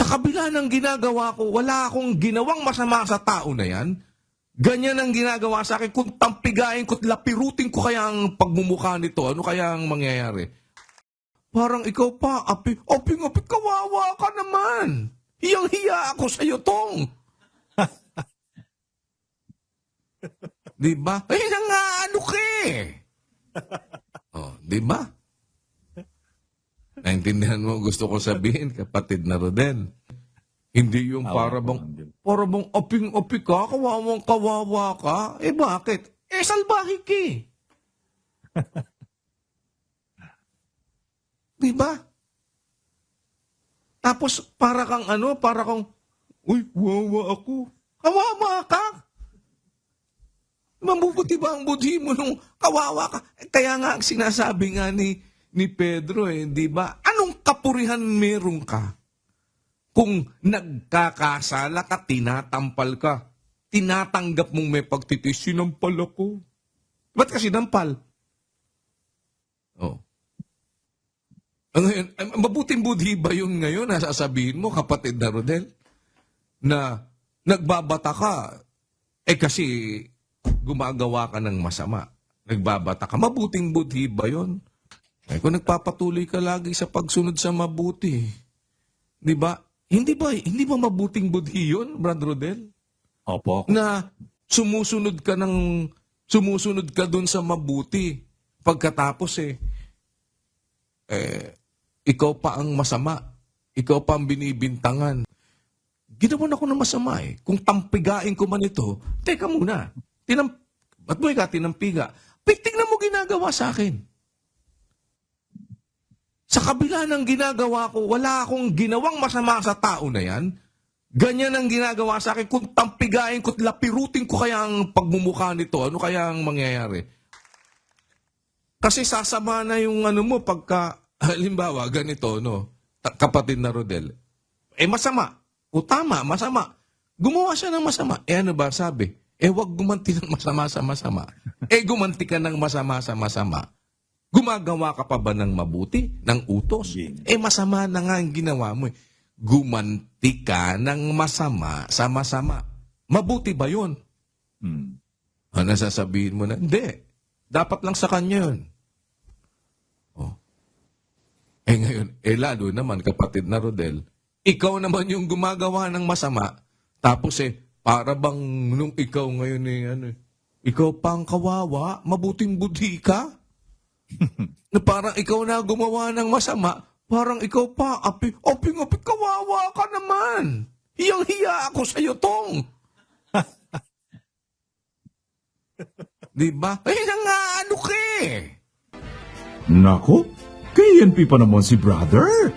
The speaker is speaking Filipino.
Sa kabila ng ginagawa ko, wala akong ginawang masama sa tao na yan. Ganyan ang ginagawa sa akin. Kung tampigain ko, lapirutin ko kaya ang pagmumukha nito, ano kaya ang mangyayari? Parang ikaw pa, api, aping apit, kawawa ka naman. Hiyang-hiya ako sa'yo, Tong. di ba? Eh, nga, ano ka eh. Oh, di ba? Naintindihan mo gusto ko sabihin, kapatid na Rodel. Hindi yung para bang, para bang aping-api ka, kawawang kawawa ka. Eh bakit? Eh salbahe ka eh. Di ba? Tapos para kang ano, para kang, uy, wawa ako. Kawawa ka. Mabubuti ba ang budhi mo nung kawawa ka? Eh, Kaya nga ang sinasabi nga ni, ni Pedro eh, di ba? Kapurihan meron ka? Kung nagkakasala ka, tinatampal ka. Tinatanggap mong may pagtitis, sinampal ako. Ba't ka sinampal? Oh. Ngayon, ay, mabuting budhi ba yun ngayon na sasabihin mo, kapatid na Rodel? Na nagbabata ka, eh kasi gumagawa ka ng masama. Nagbabata ka. Mabuting budhi ba yun? Eh kung nagpapatuloy ka lagi sa pagsunod sa mabuti, di ba? Hindi ba, hindi ba mabuting budhi yun, Brad Rodel? Opo. na sumusunod ka ng sumusunod ka doon sa mabuti pagkatapos eh eh ikaw pa ang masama ikaw pa ang binibintangan ginawa ako ng masama eh kung tampigain ko man ito teka muna tinam ba't mo ka tinampiga na mo ginagawa sa akin sa kabila ng ginagawa ko, wala akong ginawang masama sa tao na yan. Ganyan ang ginagawa sa akin. Kung tampigain ko, lapirutin ko kaya ang pagmumukha nito, ano kaya ang mangyayari? Kasi sasama na yung ano mo pagka, halimbawa, ganito, no, kapatid na Rodel. Eh, masama. O tama, masama. Gumawa siya ng masama. Eh, ano ba sabi? Eh, wag gumanti ng masama sa masama. Eh, gumanti ka ng masama sa masama. Gumagawa ka pa ba ng mabuti, ng utos? Yes. Eh, masama na nga ang ginawa mo. eh. Gumanti ka ng masama sa masama. Mabuti ba yun? Hmm. Ano sasabihin mo na? Hindi. Dapat lang sa kanya yun. Oh. Eh ngayon, eh lalo naman kapatid na Rodel, ikaw naman yung gumagawa ng masama, tapos eh, para bang nung ikaw ngayon eh, ano, eh, ikaw pang kawawa, mabuting budhi ka? Na parang ikaw na gumawa ng masama, parang ikaw pa, api, api, api, kawawa ka naman. Hiyang-hiya ako sa'yo, Tong. Di ba? Eh, nga, ano ka eh. Nako, KNP pa naman si brother.